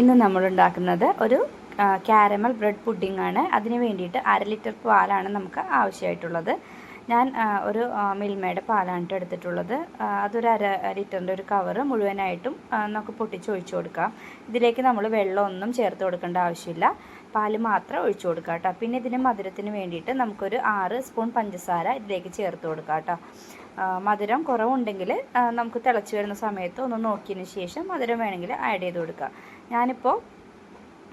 ഇന്ന് നമ്മൾ ഉണ്ടാക്കുന്നത് ഒരു കാരമൽ ബ്രെഡ് പുഡിംഗ് ആണ്. അതിന് വേണ്ടിയിട്ട് അര ലിറ്റർ പാലാണ് നമുക്ക് ആവശ്യമായിട്ടുള്ളത്. ഞാൻ ഒരു മിൽമയുടെ പാലാണ് ട്ടോ എടുത്തിട്ടുള്ളത്. അതൊരു അര ലിറ്ററിന്റെ ഒരു കവറ് മുഴുവനായിട്ടും നമുക്ക് പൊട്ടിച്ച് ഒഴിച്ചു കൊടുക്കാം. ഇതിലേക്ക് നമ്മൾ വെള്ളമൊന്നും ചേർത്ത് കൊടുക്കേണ്ട ആവശ്യമില്ല. പാൽ മാത്രം ഒഴിച്ചു കൊടുക്കാം കേട്ടോ. പിന്നെ ഇതിന് മധുരത്തിന് വേണ്ടിയിട്ട് നമുക്കൊരു ആറ് സ്പൂൺ പഞ്ചസാര ഇതിലേക്ക് ചേർത്ത് കൊടുക്കാം കേട്ടോ. മധുരം കുറവുണ്ടെങ്കിൽ നമുക്ക് തിളച്ച് വരുന്ന സമയത്ത് ഒന്ന് നോക്കിയതിന് ശേഷം മധുരം വേണമെങ്കിൽ ആഡ് ചെയ്ത് കൊടുക്കുക ഞാനിപ്പോൾ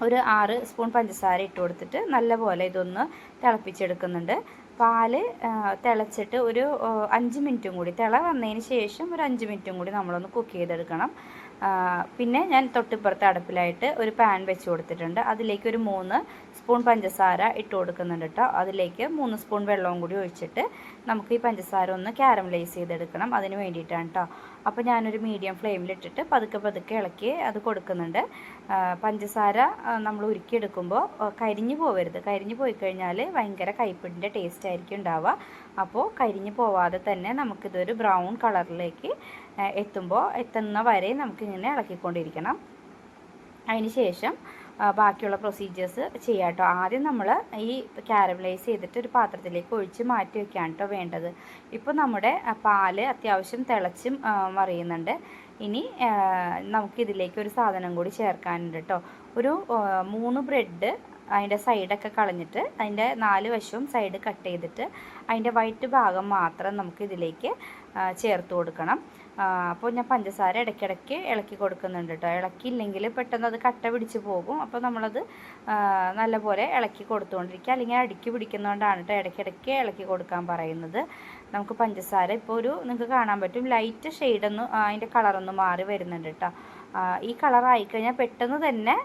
ഒരു ആറ് സ്പൂൺ പഞ്ചസാര ഇട്ട് കൊടുത്തിട്ട് നല്ലപോലെ ഇതൊന്ന് തിളപ്പിച്ചെടുക്കുന്നുണ്ട്. പാൽ തിളച്ചിട്ട് ഒരു അഞ്ച് മിനിറ്റും കൂടി. തിള വന്നതിന് ശേഷം ഒരു അഞ്ച് മിനിറ്റും കൂടി നമ്മളൊന്ന് കുക്ക് ചെയ്തെടുക്കണം. പിന്നെ ഞാൻ തൊട്ടിപ്പുറത്ത് അടുപ്പിലായിട്ട് ഒരു പാൻ വെച്ച് കൊടുത്തിട്ടുണ്ട്. അതിലേക്ക് ഒരു മൂന്ന് സ്പൂൺ പഞ്ചസാര ഇട്ട് കൊടുക്കുന്നുണ്ട് കേട്ടോ അതിലേക്ക് മൂന്ന് സ്പൂൺ വെള്ളവും കൂടി ഒഴിച്ചിട്ട് നമുക്ക് ഈ പഞ്ചസാര ഒന്ന് ക്യാരമലൈസ് ചെയ്തെടുക്കണം അതിന് വേണ്ടിയിട്ടാണ് കേട്ടോ അപ്പോൾ ഞാനൊരു മീഡിയം ഫ്ലെയിമിലിട്ടിട്ട് പതുക്കെ പതുക്കെ ഇളക്കി അത് കൊടുക്കുന്നുണ്ട്. പഞ്ചസാര നമ്മൾ ഉരുക്കിയെടുക്കുമ്പോൾ കരിഞ്ഞു പോവരുത്. കരിഞ്ഞു പോയി കഴിഞ്ഞാൽ ഭയങ്കര കൈപ്പിടിന്റെ ടേസ്റ്റ് ആയിരിക്കും ഉണ്ടാവുക. അപ്പോൾ കരിഞ്ഞു പോവാതെ തന്നെ നമുക്കിതൊരു ബ്രൗൺ കളറിലേക്ക് എത്തുമ്പോൾ എത്തുന്ന വരെ നമുക്കിങ്ങനെ ഇളക്കിക്കൊണ്ടിരിക്കണം. അതിന് ശേഷം ബാക്കിയുള്ള പ്രൊസീജിയേഴ്സ് ചെയ്യാം കേട്ടോ ആദ്യം നമ്മൾ ഈ കാരമലൈസ് ചെയ്തിട്ട് ഒരു പാത്രത്തിലേക്ക് ഒഴിച്ച് മാറ്റി വെക്കുകയാണ് കേട്ടോ വേണ്ടത്. ഇപ്പോൾ നമ്മുടെ പാൽ അത്യാവശ്യം തിളച്ചും മറിയുന്നുണ്ട്. ഇനി നമുക്കിതിലേക്ക് ഒരു സാധനം കൂടി ചേർക്കാനുണ്ട് കേട്ടോ ഒരു മൂന്ന് ബ്രെഡ് അതിന്റെ സൈഡൊക്കെ കളഞ്ഞിട്ട് അതിന്റെ നാല് വശവും സൈഡ് കട്ട് ചെയ്തിട്ട് അതിന്റെ വൈറ്റ് ഭാഗം മാത്രം നമുക്ക് ഇതിലേക്ക് ചേർത്ത് കൊടുക്കണം. അപ്പോൾ ഞാൻ പഞ്ചസാര ഇടയ്ക്കിടയ്ക്ക് ഇളക്കി കൊടുക്കുന്നുണ്ട് കേട്ടോ ഇളക്കിയില്ലെങ്കിൽ പെട്ടെന്ന് അത് കട്ട പിടിച്ച് പോകും. അപ്പോൾ നമ്മളത് നല്ലപോലെ ഇളക്കി കൊടുത്തുകൊണ്ടിരിക്കുക. അല്ലെങ്കിൽ അടുക്കി പിടിക്കുന്നതുകൊണ്ടാണ് കേട്ടോ ഇടയ്ക്കിടയ്ക്ക് ഇളക്കി കൊടുക്കാൻ പറയുന്നത്. നമുക്ക് പഞ്ചസാര ഇപ്പോൾ ഒരു നിങ്ങൾക്ക് കാണാൻ പറ്റും ലൈറ്റ് ഷെയ്ഡൊന്ന് അതിന്റെ കളറൊന്ന് മാറി വരുന്നുണ്ട് കേട്ടോ ഈ കളർ ആയിക്കഴിഞ്ഞാൽ പെട്ടെന്ന് തന്നെ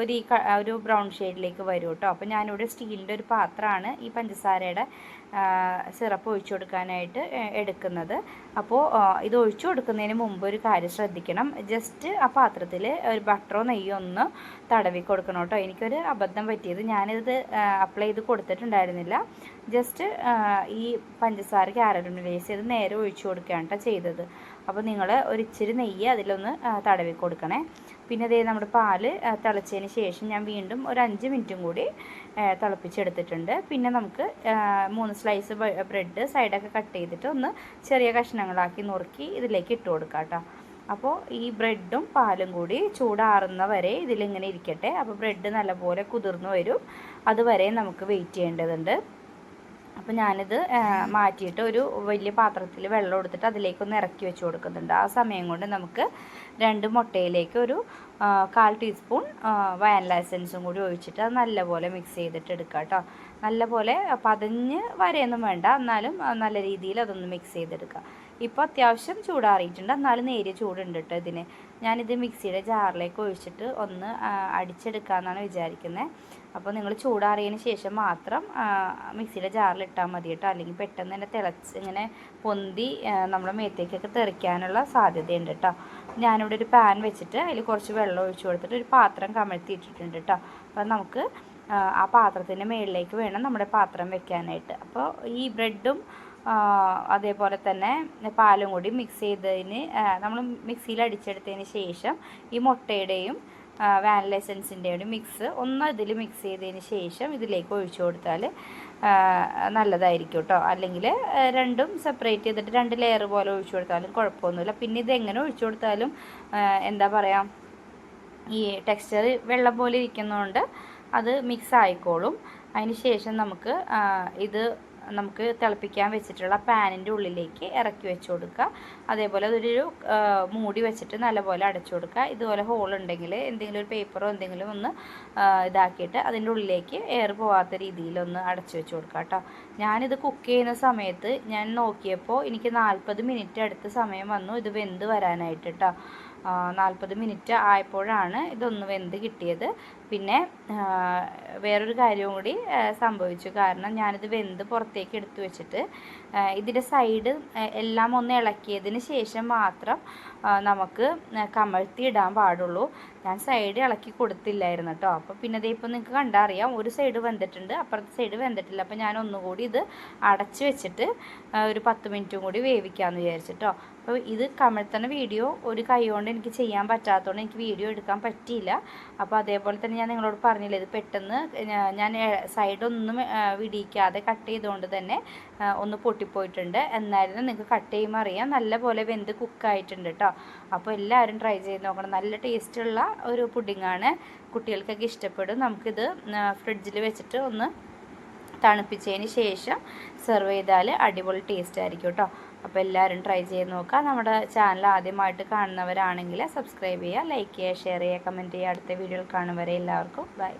ഒരു ഒരു ബ്രൗൺ ഷെയ്ഡിലേക്ക് വരും കേട്ടോ അപ്പോൾ ഞാനിവിടെ സ്റ്റീലിന്റെ ഒരു പാത്രമാണ് ഈ പഞ്ചസാരയുടെ സിറപ്പ് ഒഴിച്ചു കൊടുക്കാനായിട്ട് എടുക്കുന്നത്. അപ്പോൾ ഇത് ഒഴിച്ചു കൊടുക്കുന്നതിന് മുമ്പ് ഒരു കാര്യം ശ്രദ്ധിക്കണം. ജസ്റ്റ് ആ പാത്രത്തിൽ ഒരു ബട്ടറോ നെയ്യോ ഒന്ന് തടവി കൊടുക്കണം കേട്ടോ എനിക്കൊരു അബദ്ധം പറ്റിയത് ഞാനിത് അപ്ലൈ ചെയ്ത് കൊടുത്തിട്ടുണ്ടായിരുന്നില്ല. ജസ്റ്റ് ഈ പഞ്ചസാരയ്ക്ക് പഞ്ചസാര വേസ്റ്റ് ചെയ്ത് നേരെ ഒഴിച്ചു കൊടുക്കുകയാണ് കേട്ടോ ചെയ്തത്. അപ്പോൾ നിങ്ങൾ ഒരു ഇച്ചിരി നെയ്യ് അതിലൊന്ന് തടവി കൊടുക്കണേ. പിന്നെ അതേ നമ്മുടെ പാൽ തിളച്ചതിന് ശേഷം ഞാൻ വീണ്ടും ഒരു അഞ്ച് മിനിറ്റും കൂടി തിളപ്പിച്ചെടുത്തിട്ടുണ്ട്. പിന്നെ നമുക്ക് മൂന്ന് സ്ലൈസ് ബ്രെഡ് സൈഡൊക്കെ കട്ട് ചെയ്തിട്ട് ഒന്ന് ചെറിയ കഷ്ണങ്ങളാക്കി നുറുക്കി ഇതിലേക്ക് ഇട്ട് കൊടുക്കാം കേട്ടോ അപ്പോൾ ഈ ബ്രെഡും പാലും കൂടി ചൂടാറുന്ന വരെ ഇതിലിങ്ങനെ ഇരിക്കട്ടെ. അപ്പോൾ ബ്രെഡ് നല്ലപോലെ കുതിർന്നു വരും. അതുവരെ നമുക്ക് വെയിറ്റ് ചെയ്യേണ്ടതുണ്ട്. അപ്പോൾ ഞാനിത് മാറ്റിയിട്ട് ഒരു വലിയ പാത്രത്തിൽ വെള്ളം എടുത്തിട്ട് അതിലേക്കൊന്ന് ഇറക്കി വെച്ച് കൊടുക്കുന്നുണ്ട്. ആ സമയം കൊണ്ട് നമുക്ക് രണ്ട് മുട്ടയിലേക്ക് ഒരു കാൽ ടീസ്പൂൺ വാനില എസൻസും കൂടി ഒഴിച്ചിട്ട് അത് നല്ലപോലെ മിക്സ് ചെയ്തിട്ട് എടുക്കുക കേട്ടോ. നല്ലപോലെ പതഞ്ഞ് വരെയൊന്നും വേണ്ട. എന്നാലും നല്ല രീതിയിൽ അതൊന്ന് മിക്സ് ചെയ്തെടുക്കുക ഇപ്പോൾ അത്യാവശ്യം ചൂടാറിയിട്ടുണ്ട്. എന്നാലും നേരിയ ചൂടുണ്ട് കേട്ടോ ഇതിന്. ഞാനിത് മിക്സിയുടെ ജാറിലേക്ക് ഒഴിച്ചിട്ട് ഒന്ന് അടിച്ചെടുക്കാമെന്നാണ് വിചാരിക്കുന്നത് അപ്പോൾ നിങ്ങൾ ചൂടാറിയതിന് ശേഷം മാത്രം മിക്സിയുടെ ജാറിൽ ഇട്ടാൽ മതി കേട്ടോ അല്ലെങ്കിൽ പെട്ടെന്ന് തന്നെ തിളച്ച് ഇങ്ങനെ പൊന്തി നമ്മുടെ മേത്തേക്കൊക്കെ തെറിക്കാനുള്ള സാധ്യതയുണ്ട് കേട്ടോ ഞാനിവിടെ ഒരു പാൻ വെച്ചിട്ട് അതിൽ കുറച്ച് വെള്ളം ഒഴിച്ചു കൊടുത്തിട്ട് ഒരു പാത്രം കമഴ്ത്തിയിട്ടിട്ടുണ്ട് കേട്ടോ അപ്പം നമുക്ക് ആ പാത്രത്തിന്റെ മുകളിലേക്ക് വേണം നമ്മുടെ പാത്രം വെക്കാനായിട്ട്. അപ്പോൾ ഈ ബ്രെഡും അതേപോലെ തന്നെ പാലും കൂടി മിക്സ് ചെയ്തതിന് നമ്മൾ മിക്സിയിൽ അടിച്ചെടുത്തതിന് ശേഷം ഈ മുട്ടയുടെയും വാനില എസൻസിന്റെയും മിക്സ് ഒന്ന് ഇതിൽ മിക്സ് ചെയ്തതിന് ശേഷം ഇതിലേക്ക് ഒഴിച്ചു കൊടുത്താൽ നല്ലതായിരിക്കും കേട്ടോ അല്ലെങ്കിൽ രണ്ടും സെപ്പറേറ്റ് ചെയ്തിട്ട് രണ്ട് ലെയർ പോലെ ഒഴിച്ചു കൊടുത്താലും കുഴപ്പമൊന്നുമില്ല. പിന്നെ ഇതെങ്ങനെ ഒഴിച്ചു കൊടുത്താലും എന്താ പറയുക ഈ ടെക്സ്ചർ വെള്ളം പോലെ ഇരിക്കുന്നതുകൊണ്ട് അത് മിക്സ് ആയിക്കോളും. അതിന് ശേഷം നമുക്ക് ഇത് നമുക്ക് തിളപ്പിക്കാൻ വെച്ചിട്ടുള്ള പാനിന്റെ ഉള്ളിലേക്ക് ഇറക്കി വെച്ച് കൊടുക്കുക. അതേപോലെ അതൊരു മൂടി വെച്ചിട്ട് നല്ലപോലെ അടച്ചു കൊടുക്കുക. ഇതുപോലെ ഹോൾ ഉണ്ടെങ്കിൽ എന്തെങ്കിലും ഒരു പേപ്പറോ എന്തെങ്കിലും ഒന്ന് ഇതാക്കിയിട്ട് അതിന്റെ ഉള്ളിലേക്ക് എയർ പോവാത്ത രീതിയിലൊന്ന് അടച്ചു വെച്ച് കൊടുക്കുക കേട്ടോ. ഞാനിത് കുക്ക് ചെയ്യുന്ന സമയത്ത് ഞാൻ നോക്കിയപ്പോൾ എനിക്ക് നാൽപ്പത് മിനിറ്റ് അടുത്ത സമയം വന്നു ഇത് വെന്ത് വരാനായിട്ട് കേട്ടോ. നാൽപ്പത് മിനിറ്റ് ആയപ്പോഴാണ് ഇതൊന്ന് വെന്ത് കിട്ടിയത്. പിന്നെ വേറൊരു കാര്യവും കൂടി സംഭവിച്ചു. കാരണം ഞാനിത് വെന്ത് പുറത്തേക്ക് എടുത്തു വെച്ചിട്ട് ഇതിന്റെ സൈഡ് എല്ലാം ഒന്ന് ഇളക്കിയതിന് ശേഷം മാത്രം നമുക്ക് കമഴ്ത്തി ഇടാൻ പാടുള്ളൂ. ഞാൻ സൈഡ് ഇളക്കി കൊടുത്തില്ലായിരുന്നു കേട്ടോ അപ്പോൾ പിന്നെ ദേ ഇപ്പോൾ നിങ്ങൾക്ക് കണ്ടറിയാം ഒരു സൈഡ് വെന്തിട്ടുണ്ട് അപ്പുറത്തെ സൈഡ് വെന്തിട്ടില്ല. അപ്പോൾ ഞാൻ ഒന്നുകൂടി ഇത് അടച്ച് വെച്ചിട്ട് ഒരു പത്ത് മിനിറ്റും കൂടി വേവിക്കാമെന്ന് വിചാരിച്ചിട്ടോ അപ്പോൾ ഇത് കമഴ്ത്തണ വീഡിയോ ഒരു കൈ കൊണ്ട് എനിക്ക് ചെയ്യാൻ പറ്റാത്തതുകൊണ്ട് എനിക്ക് വീഡിയോ എടുക്കാൻ പറ്റിയില്ല. അപ്പോൾ അതേപോലെ തന്നെ ഞാൻ നിങ്ങളോട് പറഞ്ഞില്ല ഇത് പെട്ടെന്ന് ഞാൻ സൈഡൊന്നും വിടിയിക്കാതെ കട്ട് ചെയ്തുകൊണ്ട് തന്നെ ഒന്ന് പൊട്ടിപ്പോയിട്ടുണ്ട്. എന്നാലും നിങ്ങൾക്ക് കട്ട് ചെയ്യുമ്പോൾ അറിയാം. നല്ലപോലെ വെന്ത് കുക്കായിട്ടുണ്ട് കേട്ടോ അപ്പോൾ എല്ലാവരും ട്രൈ ചെയ്ത് നോക്കണം. നല്ല ടേസ്റ്റുള്ള ഒരു പുഡിങ്ങാണ്. കുട്ടികൾക്കൊക്കെ ഇഷ്ടപ്പെടും. നമുക്കിത് ഫ്രിഡ്ജിൽ വെച്ചിട്ട് ഒന്ന് തണുപ്പിച്ചതിന് ശേഷം സെർവ് ചെയ്താൽ അടിപൊളി ടേസ്റ്റ് ആയിരിക്കും കേട്ടോ അപ്പോൾ എല്ലാവരും ട്രൈ ചെയ്ത് നോക്കുക നമ്മുടെ ചാനൽ ആദ്യമായിട്ട് കാണുന്നവരാണെങ്കിൽ സബ്സ്ക്രൈബ് ചെയ്യുക ലൈക്ക് ചെയ്യുക ഷെയർ ചെയ്യുക കമന്റ് ചെയ്യുക. അടുത്ത വീഡിയോയിൽ കാണും. വരെ എല്ലാവർക്കും ബൈ